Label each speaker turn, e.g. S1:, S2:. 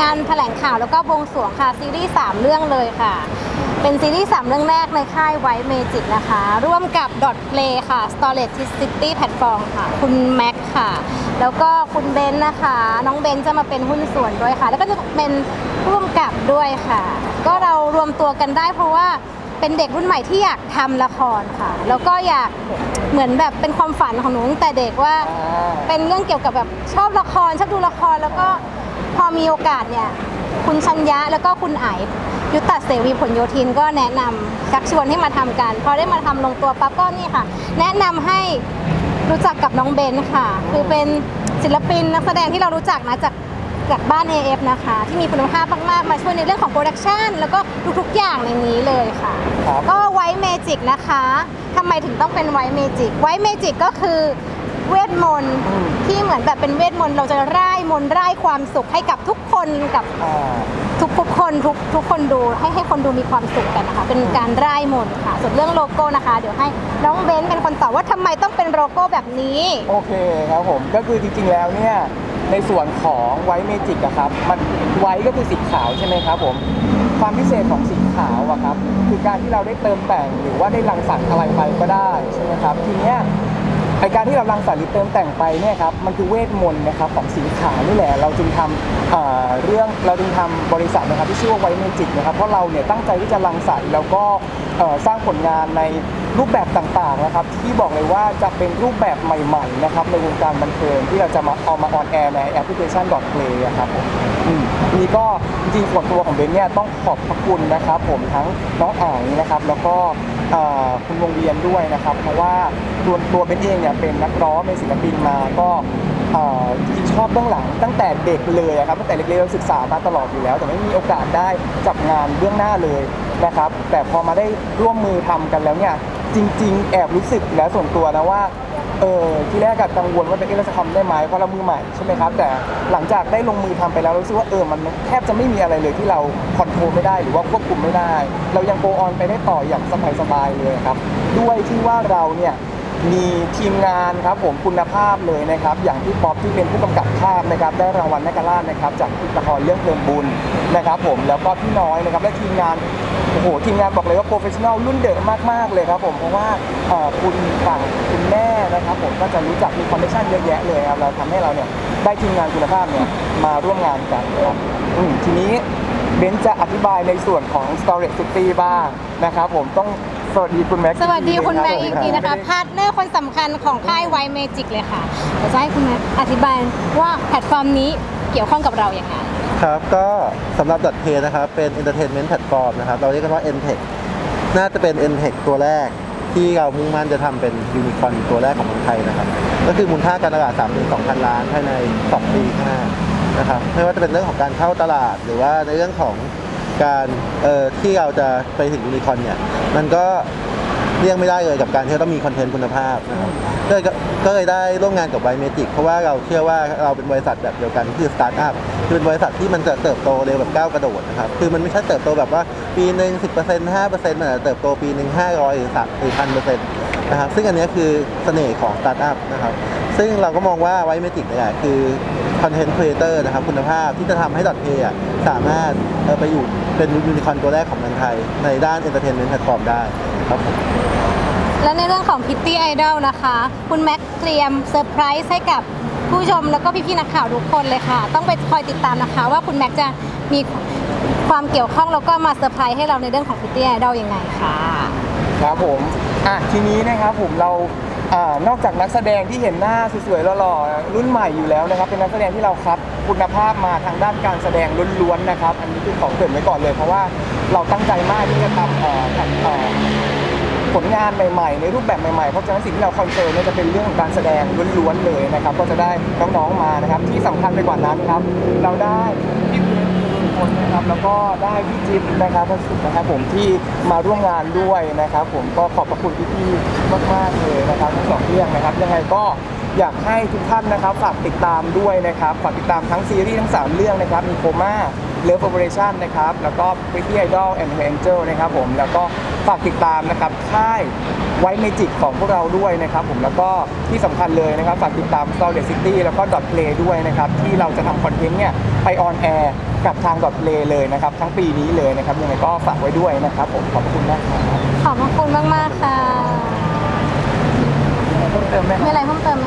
S1: งานแถลงข่าวแล้วก็บวงสรวงค่ะซีรีส์3เรื่องเลยค่ะ เป็นซีรีส์3เรื่องแรกในค่ายไว t ์เมจิกนะคะ ร่วมกับ Dot Play ค่ะ Storage City Platform ค่ะ คุณแม็กค่ะ แล้วก็คุณเบนนะคะ น้องเบนจะมาเป็นหุ้นส่วนด้วยค่ะ แล้วก็จะเป็นร่วมกับด้วยค่ะ ก็เรารวมตัวกันได้เพราะว่าเป็นเด็กรุ่นใหม่ที่อยากทำละครค่ะ แล้วก็อยากเหมือนแบบเป็นความฝันของหนูตั้งแต่เด็กว่า เป็นเรื่องเกี่ยวกับแบบชอบละครชอบดูละครแล้วก็ พอมีโอกาสเนี่ยคุณชัญญะแล้วก็คุณไอยุตตเสวีผลโยธินก็แนะนำชักชวนให้มาทำกัน พอได้มาทำลงตัวปั๊บก็นี่ค่ะ แนะนำให้รู้จักกับน้องเบนค่ะ คือเป็นศิลปินนักแสดงที่เรารู้จักนะจากจากบ้าน AF นะคะ ที่มีคุณภาพมากๆมาช่วยในเรื่องของโปรดักชันแล้วก็ทุกๆอย่างในนี้เลยค่ะ
S2: ครับ
S1: ก็ไวท์เมจิกนะคะ ทำไมถึงต้องเป็นไวท์เมจิก ไวท์เมจิกก็คือ เวทมนต์
S2: อืม
S1: ที่เหมือนแบบเป็นเวทมนต์เราจะร่ายมนต์ร่ายความสุขให้กับทุกคนกับ
S2: อ่า
S1: ทุกทุกคนทุกทุกคนดูให้ให้คนดูมีความสุขกันนะคะ เป็นการร่ายมนต์ค่ะ ส่วนเรื่องโลโก้นะคะ เดี๋ยวให้น้องเบนซ์เป็นคนตอบว่าทำไมต้องเป็นโลโก้แบบนี้
S2: โอเคครับผมก็คือจริง ๆ แล้วเนี่ยในส่วนของไวท์เมจิกอะครับ มันไวท์ก็คือสีขาวใช่ไหมครับผมความพิเศษของสีขาวอะครับ คือการที่เราได้เติมแต่งหรือว่าได้รังสรรค์อะไรไปก็ได้ใช่ไหมครับ ทีเนี้ย ไอการที่เรารังสรรค์หรือเติมแต่งไปเนี่ยครับมันคือเวทมนต์นะครับของสีขาวนี่แหละเราจึงทำเอ่อเรื่องเราจึงทำบริษัทนะครับที่ชื่อว่าไวเมจิกนะครับเพราะเราเนี่ยตั้งใจที่จะรังสรรค์แล้วก็เอ่อสร้างผลงานในรูปแบบต่างๆนะครับที่บอกเลยว่าจะเป็นรูปแบบใหม่ๆนะครับในวงการบันเทิงที่เราจะมาเอามาออนแอร์ในแอปพลิเคชัน .play อะครับผมอืมนี่ก็จริงๆส่วนตัวของเบนเนี่ยต้องขอบพระคุณนะครับผมทั้งน้องอ่างนะครับแล้วก็ อ่อคุณวงเวียนด้วยนะครับ เพราะว่าตัวตัวเบนเองเนี่ยเป็นนักร้องเป็นศิลปินมาก็เอ่อจริงๆชอบเบื้องหลังตั้งแต่เด็กเลยอะครับตั้งแต่เล็กๆเราศึกษามาตลอดอยู่แล้ว แต่ไม่มีโอกาสได้จับงานเบื้องหน้าเลยนะครับ แต่พอมาได้ร่วมมือทำกันแล้วเนี่ยจริง ๆ แอบรู้สึกและส่วนตัวนะว่า เออที่แรกก็กังวลว่าเป็นเอ๊ะเราจะทำได้ไหมเพราะเรามือใหม่ใช่ไหมครับ แต่หลังจากได้ลงมือทำไปแล้วรู้สึกว่าเออมันแทบจะไม่มีอะไรเลยที่เราคอนโทรลไม่ได้หรือว่าควบคุมไม่ได้ เรายังโกออนไปได้ต่ออย่างสบายๆเลยครับ ด้วยที่ว่าเราเนี่ย มีทีมงานครับผมคุณภาพเลยนะครับ อย่างพี่ป๊อปที่เป็นผู้กำกับภาพนะครับ ได้รางวัลนักการานะครับจากละครเรื่องเพลินบุญนะครับ ผมแล้วก็พี่น้อยนะครับและทีมงานโอ้โหทีมงานบอกเลยว่าโปรเฟชชั่นอลรุ่นเดอะมากๆเลยครับผมเพราะว่าคุณฝั่งคุณแม่นะครับ ผมก็จะรู้จักมีคอนเนคชั่นเยอะแยะเลยครับเราทำให้เราเนี่ยได้ทีมงานคุณภาพเนี่ยมาร่วมงานกันนะครับทีนี้เบนจะอธิบายในส่วนของ Storage City บ้างนะครับ ผมต้อง สวัสดีคุณแม็กซ์
S1: สวัสดีคุณแม็กซ์อีกทีนะคะ
S2: รับ
S1: พาร์ทเนอร์คนสำคัญของค่ายไวเมจิกเลยค่ะเดี๋ยวจะให้คุณแม็กซ์อธิบายว่าแพลตฟอร์มนี้เกี่ยวข้องกับเราอย่างไร
S3: ครับก็สำหรับ p a y นะครับเป็น Entertainment Platform นะครับ เราเรียกกันว่า Entech น่าจะเป็น Entech ตัวแรกที่เรามุ่งมั่นจะทำเป็นยูนิคอ n ตัวแรกของเมืองไทยนะครับ ก็คือมูลค่าการตลาด 32,000 ล้านภายใน 2 ปีข้างหน้านะครับ ไม่ว่าจะเป็นเรื่องของการเข้าตลาด หรือว่าในเรื่องของ การเอ่อที่เราจะไปถึงยูนิคอ n เนี่ยมันก็เลี่ยงไม่ได้เลยกับการที่เราต้องมีคอนเทนต์คุณภาพนะครับก็เลยก็เลยได้ร่วมงานกับไวเมจิกเพราะว่าเราเชื่อว่าเราเป็นบริษัทแบบเดียวกันคือสตาร์ทอัพคือเป็นบริษัทที่มันจะเติบโตเร็วแบบก้าวกระโดดนะครับคือมันไม่ใช่เติบโตแบบว่าปีหนึ่งสิบเปอร์เซ็นต์ห้าเปอร์เซ็นต์มันอาจจะเติบโตปีหนึ่งห้าร้อยหรือสามหรือพันเปอร์เซ็นต์นะครับซึ่งอันนี้คือเสน่ห์ของสตาร์ทอัพนะครับซึ่งเราก็มองว่าไวเมจิกเนี่ยคือ คอนเทนต์ครีเอเตอร์นะครับคุณภาพที่จะทำให้ดอทเพย์สามารถเอ่อไปอยู่เป็นยูนิคอ n ตัวแรกของเมืองไทย ในด้านเอนเตอร์เทนเมนต์แพลตฟอร์มได้ครับผม
S1: และในเรื่องของ Pitty Idol นะคะ คุณแม็กซ์เตรียมเซอร์ไพรส์ให้กับผู้ชมแล้วก็พี่ๆนักข่าวทุกคนเลยค่ะ ต้องไปคอยติดตามนะคะ ว่าคุณแม็กซ์จะมีความเกี่ยวข้องแล้วก็มาเซอร์ไพรส์ให้เราในเรื่องของ Pitty Idol ยังไงค่ะ
S2: ครับผมอะทีนี้นะครับผมเรา อานอกจากนักแสดงที่เห็นหน้าสวยๆหล่อๆรุ่นใหม่อยู่แล้วนะครับ เป็นนักแสดงที่เราคัดคุณภาพมาทางด้านการแสดงล้วนๆนะครับ อันนี้คือของเกรินไว้ก่อนเลย เพราะว่าเราตั้งใจมากที่จะทำเอ่อทำเอ่อผลงานใหม่ๆ ในรูปแบบใหม่ๆ เพราะฉะนั้นสิ่งที่เราคอนเซิร์นเนี่ยจะเป็นเรื่องของการแสดงล้วนๆเลยนะครับ ก็จะได้น้องๆมานะครับ ที่สำคัญไปกว่านั้นครับ เราได้พี่ นนะครับแล้วก็ได้พี่จิ๊บนะครับพสุขนะครับผมที่มาร่วมงานด้วยนะครับ ผมก็ขอบพระคุณพี่ๆมากๆเลยนะครับทั้งสองเรื่องนะครับ ยังไงก็อยากให้ทุกท่านนะครับฝากติดตามด้วยนะครับฝากติดตามทั้งซีรีส์ทั้ง 3 เรื่องนะครับมีโคม่าเลิฟโอเปอเรชั่นนะครับแล้วก็ Pretty Idol and Angel นะครับผมแล้วก็ฝากติดตามนะครับค่ายไวเมจิกของพวกเราด้วยนะครับผมแล้วก็ที่สำคัญเลยนะครับฝากติดตาม Star City แล้วก็ Dot Play ด้วยนะครับที่เราจะทำคอนเทนต์เนี่ยไปออนแอร์ กับทางดอทเลเลยนะครับ ทั้งปีนี้เลยนะครับยังไงก็ฝากไว้ด้วยนะครับผมขอบคุณมากครับ
S1: ขอบคุณมากมากค่ะ
S2: เพิ่มเติมไหม
S1: คมี
S2: อะ
S1: ไรเพิ่มเติมไหม